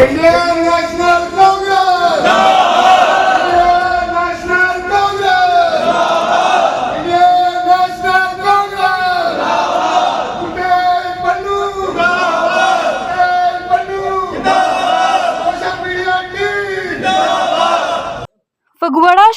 And now I'm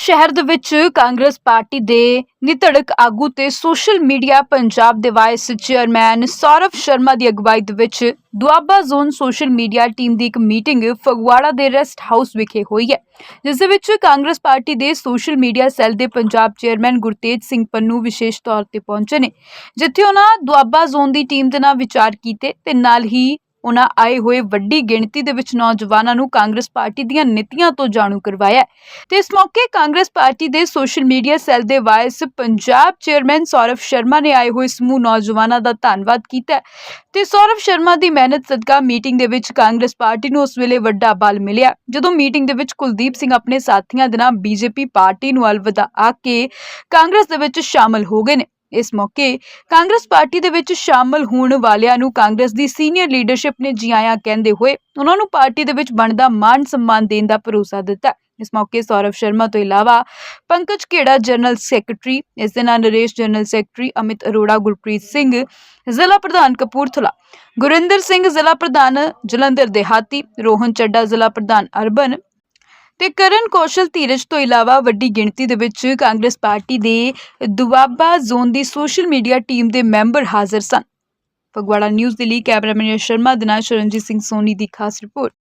ਸ਼ਹਿਰ ਦੇ ਵਿੱਚ ਕਾਂਗਰਸ ਪਾਰਟੀ ਦੇ ਨਿਤੜਕ ਆਗੂ ਤੇ ਸੋਸ਼ਲ ਮੀਡੀਆ ਪੰਜਾਬ ਦੇ ਵਾਈਸ ਚੇਅਰਮੈਨ ਸੌਰਵ ਸ਼ਰਮਾ ਦੀ ਅਗਵਾਈ ਦੇ ਵਿੱਚ Doaba zone social media team ਦੀ ਇੱਕ ਮੀਟਿੰਗ ਫਗਵਾੜਾ ਦੇ ਰੈਸਟ ਹਾਊਸ ਵਿਖੇ ਹੋਈ ਹੈ, ਜਿਸ ਦੇ ਵਿੱਚ ਕਾਂਗਰਸ ਪਾਰਟੀ ਦੇ ਸੋਸ਼ਲ ਮੀਡੀਆ ਸੈੱਲ ਦੇ ਪੰਜਾਬ ਚੇਅਰਮੈਨ ਗੁਰਤੇਜ ਸਿੰਘ ਪੰਨੂ ਵਿਸ਼ੇਸ਼ ਤੌਰ ਤੇ ਪਹੁੰਚੇ ਨੇ, ਜਿੱਥੇ ਉਹਨਾਂ ਦੁਆਬਾ ਜ਼ੋਨ ਦੀ ਟੀਮ ਦੇ ਨਾਲ ਵਿਚਾਰ ਕੀਤੇ ਤੇ ਨਾਲ ਹੀ ਉਹਨਾਂ ਆਏ ਹੋਏ ਵੱਡੀ ਗਿਣਤੀ ਦੇ ਵਿੱਚ ਨੌਜਵਾਨਾਂ ਨੂੰ ਕਾਂਗਰਸ ਪਾਰਟੀ ਦੀਆਂ ਨੀਤੀਆਂ ਤੋਂ ਜਾਣੂ ਕਰਵਾਇਆ ਤੇ ਇਸ ਮੌਕੇ ਕਾਂਗਰਸ ਪਾਰਟੀ ਦੇ ਸੋਸ਼ਲ ਮੀਡੀਆ ਸੈੱਲ ਦੇ ਵਾਇਸ ਪੰਜਾਬ ਚੇਅਰਮੈਨ ਸੌਰਵ ਸ਼ਰਮਾ ਨੇ ਆਏ ਹੋਏ ਸਮੂਹ ਨੌਜਵਾਨਾਂ ਦਾ ਧੰਨਵਾਦ ਕੀਤਾ ਤੇ ਸੌਰਵ ਸ਼ਰਮਾ ਦੀ ਮਿਹਨਤ ਸਦਕਾ ਮੀਟਿੰਗ ਦੇ ਵਿੱਚ ਕਾਂਗਰਸ ਪਾਰਟੀ ਨੂੰ ਉਸ ਵੇਲੇ ਵੱਡਾ ਬਲ ਮਿਲਿਆ। ਜਦੋਂ ਮੀਟਿੰਗ ਦੇ ਵਿੱਚ ਕੁਲਦੀਪ ਸਿੰਘ ਆਪਣੇ ਸਾਥੀਆਂ ਦੇ ਨਾਲ ਬੀਜੇਪੀ ਪਾਰਟੀ ਨੂੰ ਅਲਵਿਦਾ ਆ ਕੇ ਕਾਂਗਰਸ ਦੇ ਵਿੱਚ ਸ਼ਾਮਲ ਹੋ ਗਏ ਨੇ। ਇਸ ਮੌਕੇ ਕਾਂਗਰਸ ਪਾਰਟੀ ਦੇ ਵਿੱਚ ਸ਼ਾਮਲ ਹੋਣ ਵਾਲਿਆਂ ਨੂੰ ਕਾਂਗਰਸ ਦੀ ਸੀਨੀਅਰ ਲੀਡਰਸ਼ਿਪ ਨੇ ਜੀ ਆਇਆਂ ਕਹਿੰਦੇ ਹੋਏ ਉਹਨਾਂ ਨੂੰ ਪਾਰਟੀ ਦੇ ਵਿੱਚ ਬਣਦਾ ਮਾਣ ਸਨਮਾਨ ਦੇਣ ਦਾ ਭਰੋਸਾ ਦਿੱਤਾ। ਇਸ ਮੌਕੇ ਸੌਰਵ ਸ਼ਰਮਾ ਤੋਂ ਇਲਾਵਾ ਪੰਕਜ ਖੇੜਾ ਜਨਰਲ ਸੈਕਟਰੀ, ਇਸ ਦੇ ਨਾਲ ਨਰੇਸ਼ ਜਨਰਲ ਸੈਕਟਰੀ ਅਮਿਤ ਅਰੋੜਾ, ਗੁਰਪ੍ਰੀਤ ਸਿੰਘ, ਜ਼ਿਲ੍ਹਾ ਪ੍ਰਧਾਨ ਕਪੂਰਥਲਾ, ਗੁਰਿੰਦਰ ਸਿੰਘ ਜ਼ਿਲ੍ਹਾ ਪ੍ਰਧਾਨ ਜਲੰਧਰ ਦੇਹਾਤੀ, ਰੋਹਨ ਚੱਡਾ ਜ਼ਿਲ੍ਹਾ ਪ੍ਰਧਾਨ ਅਰਬਨ ਤੇ ਕਰਨ ਕੌਸ਼ਲ ਧੀਰਜ ਤੋਂ ਇਲਾਵਾ ਵੱਡੀ ਗਿਣਤੀ ਦੇ ਵਿੱਚ ਕਾਂਗਰਸ ਪਾਰਟੀ ਦੇ ਦੁਆਬਾ ਜ਼ੋਨ ਦੀ ਸੋਸ਼ਲ ਮੀਡੀਆ ਟੀਮ ਦੇ ਮੈਂਬਰ ਹਾਜ਼ਰ ਸਨ। ਫਗਵਾੜਾ ਨਿਊਜ਼ ਦੇ ਲਈ ਕੈਮਰਾਮੈਨ ਸ਼ਰਮਾ ਦੇ ਨਾਲ ਸ਼ਰਨਜੀਤ ਸਿੰਘ ਸੋਨੀ ਦੀ ਖਾਸ ਰਿਪੋਰਟ।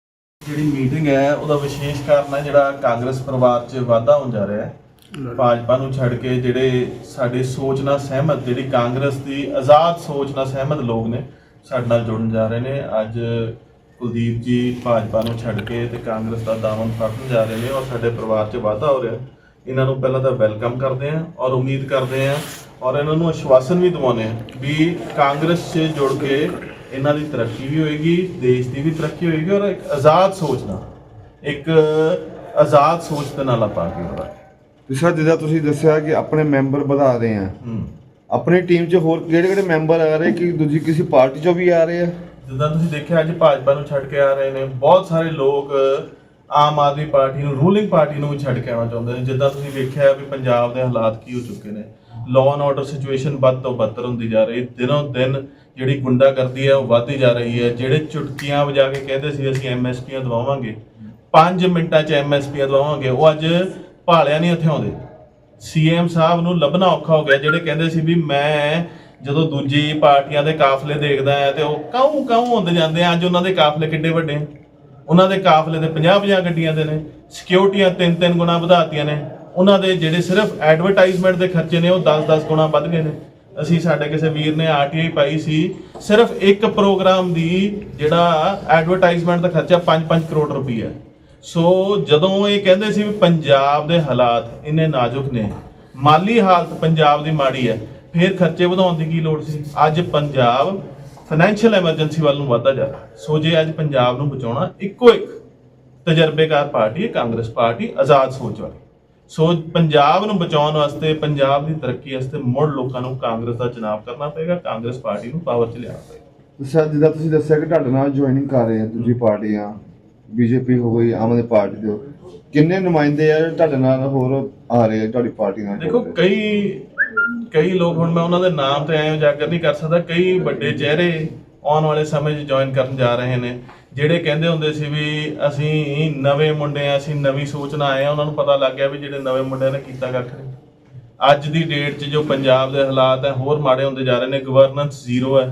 ਜਿਹੜੀ ਮੀਟਿੰਗ ਹੈ ਉਹਦਾ ਵਿਸ਼ੇਸ਼ ਕਾਰਨ ਹੈ ਜਿਹੜਾ ਕਾਂਗਰਸ ਪਰਿਵਾਰ 'ਚ ਵਾਧਾ ਹੋਣ ਜਾ ਰਿਹਾ ਹੈ। ਭਾਜਪਾ ਨੂੰ ਛੱਡ ਕੇ ਜਿਹੜੇ ਸਾਡੇ ਸੋਚ ਨਾਲ ਸਹਿਮਤ ਜਿਹੜੀ ਕਾਂਗਰਸ ਦੀ ਆਜ਼ਾਦ ਸੋਚ ਨਾਲ ਸਹਿਮਤ ਲੋਕ ਨੇ ਸਾਡੇ ਨਾਲ ਜੁੜਨ ਜਾ ਰਹੇ ਨੇ। ਅੱਜ ਕੁਲਦੀਪ ਜੀ ਭਾਜਪਾ ਨੂੰ ਛੱਡ ਕੇ ਤੇ ਕਾਂਗਰਸ ਦਾ ਦਾਮਨ ਫੜਨ ਜਾ ਰਹੇ ਨੇ ਔਰ ਸਾਡੇ ਪਰਿਵਾਰ 'ਚ ਵਾਧਾ ਹੋ ਰਿਹਾ ਇਹਨਾਂ ਨੂੰ ਪਹਿਲਾਂ ਤਾਂ ਵੈਲਕਮ ਕਰਦੇ ਹਾਂ ਔਰ ਉਮੀਦ ਕਰਦੇ ਹਾਂ ਔਰ ਇਹਨਾਂ ਨੂੰ ਆਸ਼ਵਾਸਨ ਵੀ ਦਿਵਾਉਂਦੇ ਹਾਂ ਵੀ ਕਾਂਗਰਸ 'ਚ ਜੁੜ ਕੇ ਇਹਨਾਂ ਦੀ ਤਰੱਕੀ ਵੀ ਹੋਏਗੀ ਦੇਸ਼ ਦੀ ਵੀ ਤਰੱਕੀ ਹੋਏਗੀ ਔਰ ਇੱਕ ਆਜ਼ਾਦ ਸੋਚ ਨਾਲ ਇੱਕ ਆਜ਼ਾਦ ਸੋਚ ਦੇ ਨਾਲ ਆਪਾਂ ਅੱਗੇ ਵਧਾਂਗੇ। ਜਿਸਾ ਜਿੱਦਾਂ ਤੁਸੀਂ ਦੱਸਿਆ ਕਿ ਆਪਣੇ ਮੈਂਬਰ ਵਧਾ ਰਹੇ ਆ ਆਪਣੀ ਟੀਮ 'ਚ ਹੋਰ ਕਿਹੜੇ ਕਿਹੜੇ ਮੈਂਬਰ ਆ ਰਹੇ ਕਿ ਦੂਜੀ ਕਿਸੇ ਪਾਰਟੀ 'ਚੋਂ ਵੀ ਆ ਰਹੇ ਆ? ਜਿੱਦਾਂ ਤੁਸੀਂ ਦੇਖਿਆ ਅੱਜ ਭਾਜਪਾ ਨੂੰ ਛੱਡ ਕੇ ਆ ਰਹੇ ਨੇ, ਬਹੁਤ ਸਾਰੇ ਲੋਕ ਆਮ ਆਦਮੀ ਪਾਰਟੀ ਨੂੰ ਰੂਲਿੰਗ ਪਾਰਟੀ ਨੂੰ ਵੀ ਛੱਡ ਕੇ ਆਉਣਾ ਚਾਹੁੰਦੇ ਨੇ। ਜਿੱਦਾਂ ਤੁਸੀਂ ਵੇਖਿਆ ਵੀ ਪੰਜਾਬ ਦੇ ਹਾਲਾਤ ਕੀ ਹੋ ਚੁੱਕੇ ਨੇ। ਲਾਅ ਐਂਡ ਆਰਡਰ ਸਿਚੁਏਸ਼ਨ ਵੱਧ ਤੋਂ ਬੱਤਰ ਹੁੰਦੀ ਜਾ ਰਹੀ, ਦਿਨੋਂ ਦਿਨ ਜਿਹੜੀ ਗੁੰਡਾਗਰਦੀ ਹੈ ਉਹ ਵੱਧਦੀ ਜਾ ਰਹੀ ਹੈ। ਜਿਹੜੇ ਚੁਟਕੀਆਂ ਵਜਾ ਕੇ ਕਹਿੰਦੇ ਸੀ ਅਸੀਂ ਐਮਐਸਪੀਆਂ ਦਵਾਵਾਂਗੇ 5 ਮਿੰਟਾਂ 'ਚ ਐਮਐਸਪੀਆਂ ਦਵਾਵਾਂਗੇ, ਉਹ ਅੱਜ ਭਾਲਿਆ ਨਹੀਂ ਇੱਥੇ ਆਉਂਦੇ। ਸੀਐਮ ਸਾਹਿਬ ਨੂੰ ਲੱਭਣਾ ਔਖਾ ਹੋ ਗਿਆ, ਜਿਹੜੇ ਕਹਿੰਦੇ ਸੀ ਵੀ ਮੈਂ ਜਦੋਂ ਦੂਜੀ ਪਾਰਟੀਆਂ ਦੇ ਕਾਫਲੇ ਦੇਖਦਾ ਹੈ ਤੇ ਉਹ ਕਾਹੂ ਕਾਹੂ ਹੁੰਦੇ ਜਾਂਦੇ ਆ, ਅੱਜ ਉਹਨਾਂ ਦੇ ਕਾਫਲੇ ਕਿੱਡੇ ਵੱਡੇ ਆ। ਉਹਨਾਂ ਦੇ ਕਾਫਲੇ ਤੇ 50 50 ਗੱਡੀਆਂ ਦੇ ਨੇ ਸਿਕਿਉਰਟੀਆਂ ਤਿੰਨ ਤਿੰਨ ਗੁਣਾ ਵਧਾਤੀਆਂ ਨੇ। ਉਹਨਾਂ ਦੇ ਜਿਹੜੇ ਸਿਰਫ ਐਡਵਰਟਾਈਜ਼ਮੈਂਟ ਦੇ ਖਰਚੇ ਨੇ, ਉਹ 10-10 ਗੁਣਾ ਵੱਧ ਗਏ ਨੇ। ਅਸੀਂ ਸਾਡੇ ਕਿਸੇ ਵੀਰ ਨੇ ਆਰਟੀਆਈ ਪਾਈ ਸੀ, ਸਿਰਫ ਇੱਕ ਪ੍ਰੋਗਰਾਮ ਦੀ ਜਿਹੜਾ ਐਡਵਰਟਾਈਜ਼ਮੈਂਟ ਦਾ ਖਰਚਾ 5-5 ਕਰੋੜ ਰੁਪਈਆ ਸੋ ਜਦੋਂ ਇਹ ਕਹਿੰਦੇ ਸੀ ਵੀ ਪੰਜਾਬ ਦੇ ਹਾਲਾਤ ਇੰਨੇ ਨਾਜ਼ੁਕ ਨੇ, ਮਾਲੀ ਹਾਲਤ ਪੰਜਾਬ ਦੀ ਮਾੜੀ ਹੈ ਫਿਰ ਖਰਚੇ ਵਧਾਉਣ ਦੀ ਕੀ ਲੋੜ ਸੀ? ਅੱਜ ਪੰਜਾਬ ਫਾਈਨੈਂਸ਼ੀਅਲ ਐਮਰਜੈਂਸੀ ਵੱਲ ਨੂੰ ਵਧਦਾ ਜਾ ਰਿਹਾ। ਸੋ ਜੇ ਅੱਜ ਪੰਜਾਬ ਨੂੰ ਬਚਾਉਣਾ ਇੱਕੋ ਇੱਕ ਤਜਰਬੇਕਾਰ ਪਾਰਟੀ ਹੈ ਕਾਂਗਰਸ ਪਾਰਟੀ ਆਜ਼ਾਦ ਸੋਚ ਵਾਲੀ। ਸੋ ਪੰਜਾਬ ਨੂੰ ਬਚਾਉਣ ਵਾਸਤੇ ਪੰਜਾਬ ਦੀ ਤਰੱਕੀ ਵਾਸਤੇ ਮੁੜ ਲੋਕਾਂ ਨੂੰ ਕਾਂਗਰਸ ਦਾ ਚੁਣਾਵ ਕਰਨਾ ਪਏਗਾ ਕਾਂਗਰਸ ਪਾਰਟੀ ਨੂੰ ਪਾਵਰ 'ਚ ਲਿਆਉਣਾ ਪਏਗਾ। ਜਿਸਾ ਜਿੱਦਾਂ ਤੁਸੀਂ ਦੱਸਿਆ ਕਿ ਤੁਹਾਡੇ ਨਾਲ ਜੁਆਇਨਿੰਗ ਕਰ ਰਹੇ ਆ ਦੂਜੀ ਪਾਰਟੀਆਂ ਬੀਜੇਪੀ ਹੋ ਗਈ ਆਮ ਆਦਮੀ ਪਾਰਟੀ ਦੇ। ਕਿੰਨੇ ਨੁਮਾਇੰਦੇ ਆ ਤੁਹਾਡੇ ਨਾਲ ਹੋਰ ਆ ਰਹੇ ਆ ਤੁਹਾਡੀ ਪਾਰਟੀ ਨਾਲ ਦੇਖੋ ਕਈ ਕਈ ਲੋਕ ਹੁਣ ਮੈਂ ਉਹਨਾਂ ਦੇ ਨਾਮ ਤੇ ਐਂ ਉਜਾਗਰ ਨਹੀਂ ਕਰ ਸਕਦਾ, ਕਈ ਵੱਡੇ ਚਿਹਰੇ ਆਉਣ ਵਾਲੇ ਸਮੇਂ 'ਚ ਜੁਆਇਨ ਕਰਨ ਜਾ ਰਹੇ ਨੇ, ਜਿਹੜੇ ਕਹਿੰਦੇ ਹੁੰਦੇ ਸੀ ਵੀ ਅਸੀਂ ਨਵੇਂ ਮੁੰਡੇ ਆ, ਅਸੀਂ ਨਵੀਂ ਸੋਚ ਨਾਲ ਆਏ ਆ, ਉਹਨਾਂ ਨੂੰ ਪਤਾ ਲੱਗ ਗਿਆ ਵੀ ਜਿਹੜੇ ਨਵੇਂ ਮੁੰਡਿਆਂ ਨੇ ਕੀਤਾ ਕੱਖ ਨਹੀਂ ਅੱਜ ਦੀ ਡੇਟ 'ਚ ਜੋ ਪੰਜਾਬ ਦੇ ਹਾਲਾਤ ਹੈ ਹੋਰ ਮਾੜੇ ਹੁੰਦੇ ਜਾ ਰਹੇ ਨੇ ਗਵਰਨੈਂਸ ਜ਼ੀਰੋ ਹੈ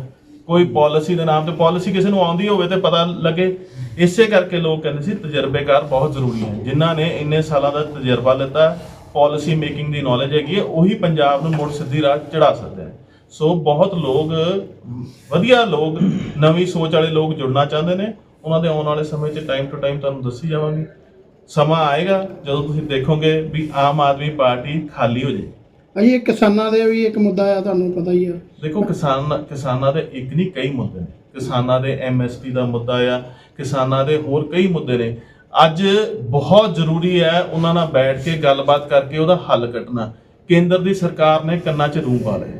ਕੋਈ ਪਾਲਿਸੀ ਦੇ ਨਾਮ ਤੇ ਪਾਲਿਸੀ ਕਿਸੇ ਨੂੰ ਆਉਂਦੀ ਹੋਵੇ ਤੇ ਪਤਾ ਲੱਗੇ। ਇਸੇ ਕਰਕੇ ਲੋਕ ਕਹਿੰਦੇ ਸੀ ਤਜਰਬੇਕਾਰ ਬਹੁਤ ਜ਼ਰੂਰੀ ਹੈ ਜਿਨ੍ਹਾਂ ਨੇ ਇੰਨੇ ਸਾਲਾਂ ਦਾ ਤਜਰਬਾ ਲਿੱਤਾ ਪਾਲਿਸੀ ਮੇਕਿੰਗ ਦੀ ਨੌਲੇਜ ਹੈਗੀ ਹੈ ਉਹੀ ਪੰਜਾਬ ਨੂੰ ਮੁੜ ਸਿੱਧੀ ਰਾਹ ਚੜਾ ਸਕਦੇ ਨੇ ਸੋ ਬਹੁਤ ਲੋਕ ਵਧੀਆ ਲੋਕ ਨਵੀਂ ਸੋਚ ਵਾਲੇ ਲੋਕ ਜੁੜਨਾ ਚਾਹੁੰਦੇ ਨੇ। ਉਹਨਾਂ ਦੇ ਆਉਣ ਵਾਲੇ ਸਮੇਂ 'ਚ ਟਾਈਮ ਟੂ ਟਾਈਮ ਤੁਹਾਨੂੰ ਦੱਸੀ ਜਾਵਾਂਗੇ। ਸਮਾਂ ਆਏਗਾ ਜਦੋਂ ਤੁਸੀਂ ਦੇਖੋਗੇ ਵੀ ਆਮ ਆਦਮੀ ਪਾਰਟੀ ਖਾਲੀ ਹੋ ਜਾਏ ਅਜੀ ਇਹ ਕਿਸਾਨਾਂ ਦੇ ਵੀ ਇੱਕ ਮੁੱਦਾ ਆ ਤੁਹਾਨੂੰ ਪਤਾ ਹੀ ਆ। ਦੇਖੋ ਕਿਸਾਨ ਕਿਸਾਨਾਂ ਦੇ ਇੱਕ ਨਹੀਂ ਕਈ ਮੁੱਦੇ ਨੇ। ਕਿਸਾਨਾਂ ਦੇ ਐਮਐਸਪੀ ਦਾ ਮੁੱਦਾ ਆ ਕਿਸਾਨਾਂ ਦੇ ਹੋਰ ਕਈ ਮੁੱਦੇ ਨੇ। ਅੱਜ ਬਹੁਤ ਜ਼ਰੂਰੀ ਹੈ ਉਹਨਾਂ ਨਾਲ ਬੈਠ ਕੇ ਗੱਲਬਾਤ ਕਰਕੇ ਉਹਦਾ ਹੱਲ ਕੱਢਣਾ। ਕੇਂਦਰ ਦੀ ਸਰਕਾਰ ਨੇ ਕੰਨਾਂ 'ਚ ਰੂਹ ਪਾ ਲਏ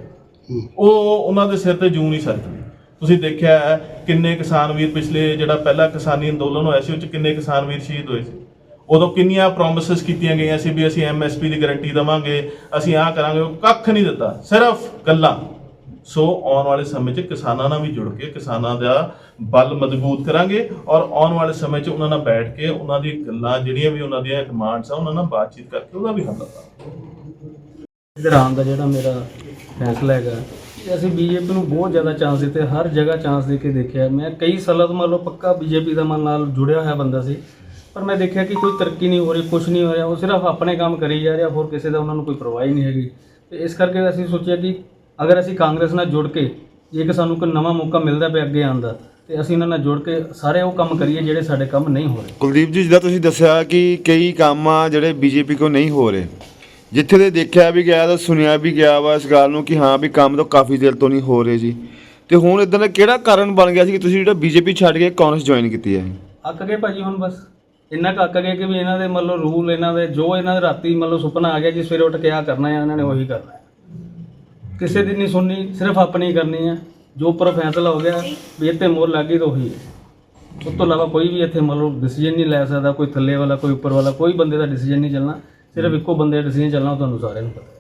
ਉਹ ਉਹਨਾਂ ਦੇ ਸਿਰ ਤੇ ਜੂ ਨਹੀਂ ਸਰਕਦੀ। ਤੁਸੀਂ ਦੇਖਿਆ ਹੈ ਕਿੰਨੇ ਕਿਸਾਨ ਵੀਰ ਪਿਛਲੇ ਜਿਹੜਾ ਪਹਿਲਾ ਕਿਸਾਨੀ ਅੰਦੋਲਨ ਹੋਇਆ ਸੀ ਉਹ ਚ ਕਿੰਨੇ ਕਿਸਾਨ ਵੀਰ ਸ਼ਹੀਦ ਹੋਏ ਸੀ। ਉਦੋਂ ਕਿੰਨੀਆਂ ਪ੍ਰੋਮਿਸਸ ਕੀਤੀਆਂ ਗਈਆਂ ਸੀ ਵੀ ਅਸੀਂ ਐਮਐਸਪੀ ਦੀ ਗਾਰੰਟੀ ਦਵਾਂਗੇ ਅਸੀਂ ਆਹ ਕਰਾਂਗੇ ਉਹ ਕੱਖ ਨਹੀਂ ਦਿੱਤਾ। ਸਿਰਫ ਗੱਲਾਂ। ਸੋ ਆਉਣ ਵਾਲੇ ਸਮੇਂ 'ਚ ਕਿਸਾਨਾਂ ਨਾਲ ਵੀ ਜੁੜ ਕੇ ਕਿਸਾਨਾਂ ਦਾ ਬਲ ਮਜ਼ਬੂਤ ਕਰਾਂਗੇ ਔਰ ਆਉਣ ਵਾਲੇ ਸਮੇਂ 'ਚ ਉਹਨਾਂ ਨਾਲ ਬੈਠ ਕੇ ਉਹਨਾਂ ਦੀ ਗੱਲਾਂ ਜਿਹੜੀਆਂ ਵੀ ਉਹਨਾਂ ਦੀਆਂ ਡਿਮਾਂਡਸ ਆ, ਉਹਨਾਂ ਨਾਲ ਬਾਤਚੀਤ ਕਰਕੇ ਉਹਦਾ ਵੀ ਹੱਲ ਕਰਾਂਗੇ। ਇੱਧਰ ਦਾ ਜਿਹੜਾ ਮੇਰਾ ਫੈਸਲਾ ਹੈਗਾ ਕਿ ਅਸੀਂ ਬੀਜੇਪੀ ਨੂੰ ਬਹੁਤ ਜ਼ਿਆਦਾ ਚਾਂਸ ਦਿੱਤੇ, ਹਰ ਜਗ੍ਹਾ ਚਾਂਸ ਦੇ ਕੇ ਦੇਖਿਆ। ਮੈਂ ਕਈ ਸਾਲਾਂ ਤੋਂ ਮੰਨ ਲਓ ਪੱਕਾ ਬੀਜੇਪੀ ਦਾ ਮਨ ਨਾਲ ਜੁੜਿਆ ਹੋਇਆ ਬੰਦਾ ਸੀ, ਪਰ ਮੈਂ ਦੇਖਿਆ ਕਿ ਕੋਈ ਤਰੱਕੀ ਨਹੀਂ ਹੋ ਰਹੀ ਕੁਝ ਨਹੀਂ ਹੋ ਰਿਹਾ, ਉਹ ਸਿਰਫ ਆਪਣੇ ਕੰਮ ਕਰੀ ਜਾ ਰਿਹਾ, ਹੋਰ ਕਿਸੇ ਦਾ ਉਹਨਾਂ ਨੂੰ ਕੋਈ ਪਰਵਾਹ ਹੀ ਨਹੀਂ ਹੈਗੀ। ਤੇ ਇਸ ਕਰਕੇ ਅਸੀਂ ਸੋਚਿਆ ਕਿ ਅਗਰ ਅਸੀਂ ਕਾਂਗਰਸ ਨਾਲ ਜੁੜ ਕੇ ਜੇਕਰ ਸਾਨੂੰ ਕੋਈ ਨਵਾਂ ਮੌਕਾ ਮਿਲਦਾ ਪਿਆ ਅੱਗੇ ਆਉਣ ਦਾ ਤੇ ਅਸੀਂ ਇਹਨਾਂ ਨਾਲ ਜੁੜ ਕੇ ਸਾਰੇ ਉਹ ਕੰਮ ਕਰੀਏ ਜਿਹੜੇ ਸਾਡੇ ਕੰਮ ਨਹੀਂ ਹੋ ਰਹੇ। ਕੁਲਦੀਪ ਜੀ ਜਿੱਦਾਂ ਤੁਸੀਂ ਦੱਸਿਆ ਕਿ ਕਈ ਕੰਮ ਆ ਜਿਹੜੇ ਬੀਜੇਪੀ ਕੋ ਨਹੀਂ ਹੋ ਰਹੇ ਜਿੱਥੇ ਦੇ ਦੇਖਿਆ ਵੀ ਗਿਆ ਤਾਂ ਸੁਣਿਆ ਵੀ ਗਿਆ ਵਾ ਇਸ ਗੱਲ ਨੂੰ ਕਿ ਹਾਂ ਵੀ ਕੰਮ ਤਾਂ ਕਾਫੀ ਦੇਰ ਤੋਂ ਨਹੀਂ ਹੋ ਰਹੇ ਜੀ। ਤੇ ਹੁਣ ਇਦਾਂ ਦਾ ਕਿਹੜਾ ਕਾਰਨ ਬਣ ਗਿਆ ਸੀ ਕਿ ਤੁਸੀਂ ਜਿਹੜਾ ਬੀਜੇਪੀ ਛੱਡ ਕੇ ਕਾਂਗਰਸ ਜੁਆਇਨ ਕੀਤੀ ਹੈ? ਅੱਕ ਗਏ ਭਾਜੀ ਹੁਣ ਬਸ। ਇੰਨਾ ਕੁ ਅੱਕ ਗਏ ਕਿ ਵੀ ਇਹਨਾਂ ਦੇ ਮਤਲਬ ਰੂਲ ਇਹਨਾਂ ਦੇ ਜੋ ਇਹਨਾਂ ਦੇ ਰਾਤੀ ਮਤਲਬ ਸੁਪਨਾ ਆ ਗਿਆ ਜੀ ਸਵੇਰੇ ਉੱਠ ਕੇ ਆ ਕਰਨਾ ਹੈ ਇਹਨਾਂ ਨੇ ਉਹੀ ਕਰਨਾ। ਹੈ ਕਿਸੇ ਦੀ ਨਹੀਂ ਸੁਣਨੀ ਸਿਰਫ ਆਪਣੀ ਕਰਨੀ ਹੈ। ਜੋ ਉੱਪਰ ਫੈਸਲਾ ਹੋ ਗਿਆ ਵੀ ਇੱਥੇ ਮੋਹਰ ਲੱਗ ਗਈ ਤਾਂ ਉਹੀ ਹੈ। ਉਸ ਤੋਂ ਇਲਾਵਾ ਕੋਈ ਵੀ ਇੱਥੇ ਮਤਲਬ ਡਿਸੀਜਨ ਨਹੀਂ ਲੈ ਸਕਦਾ ਕੋਈ ਥੱਲੇ ਵਾਲਾ ਕੋਈ ਉੱਪਰ ਵਾਲਾ ਕੋਈ ਬੰਦੇ ਦਾ ਡਿਸੀਜਨ ਨਹੀਂ ਚੱਲਣਾ। ਸਿਰਫ ਇੱਕੋ ਬੰਦੇ ਦਾ ਡਿਸੀਜਨ ਚੱਲਣਾ ਉਹ ਤੁਹਾਨੂੰ ਸਾਰਿਆਂ ਨੂੰ ਪਤਾ।